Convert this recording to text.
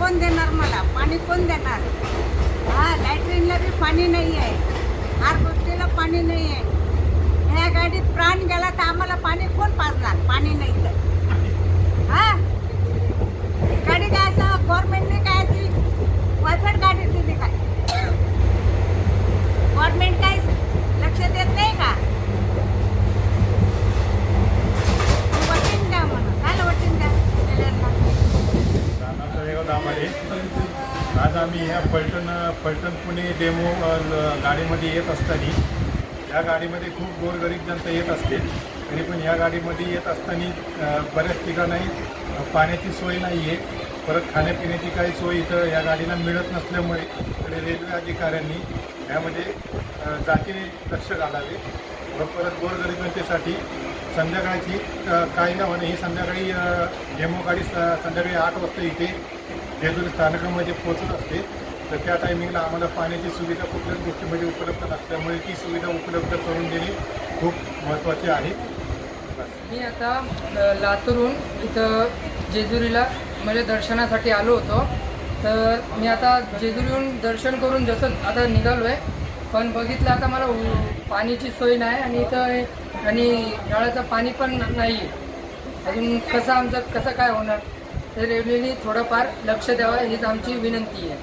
कोण देणार मला? पाणी कोण देणार? हा बी पाणी नाही आहे हर गोष्टीला पाणी नाही आहे ह्या गाडीत प्राण गेला तर आम्हाला पाणी कोण पाजणार? पाणी नाही तर. आज आम्ही ह्या फलटण फलटण पुणे डेमो गाडीमध्ये येत असताना या गाडीमध्ये खूप गोरगरीब जनता येत असते. तरी पण ह्या गाडीमध्ये येत असताना बऱ्याच ठिकाणी पाण्याची सोय नाही आहे परत खाण्यापिण्याची काही सोय इथं या गाडीला मिळत नसल्यामुळे इकडे रेल्वे अधिकाऱ्यांनी यामध्ये जातीने लक्ष घालावे व परत गोरगरीब जनतेसाठी संध्याकाळची काय न होणे ही संध्याकाळी डेमो गाडी स- संध्याकाळी आठ वाजता इथे जेजुरी स्थानकामध्ये पोचत असते तर त्या टायमिंगला आम्हाला पाण्याची सुविधा कुठल्याच गोष्टीमध्ये उपलब्ध नसल्यामुळे ती सुविधा उपलब्ध करून देणे खूप महत्त्वाचे आहे. मी आता लातूरहून इथं जेजुरीला म्हणजे दर्शनासाठी आलो होतो. तर मी आता जेजुरीहून दर्शन करून जसं आता निघालो आहे पण बघितलं आता मला पाण्याची सोय नाही आणि इथं आणि नळाचं पाणी पण नाही. आहे अजून कसं आमचं कसं काय होणार? तर रेल्वेने थोडंफार लक्ष द्यावं हीच आमची विनंती आहे.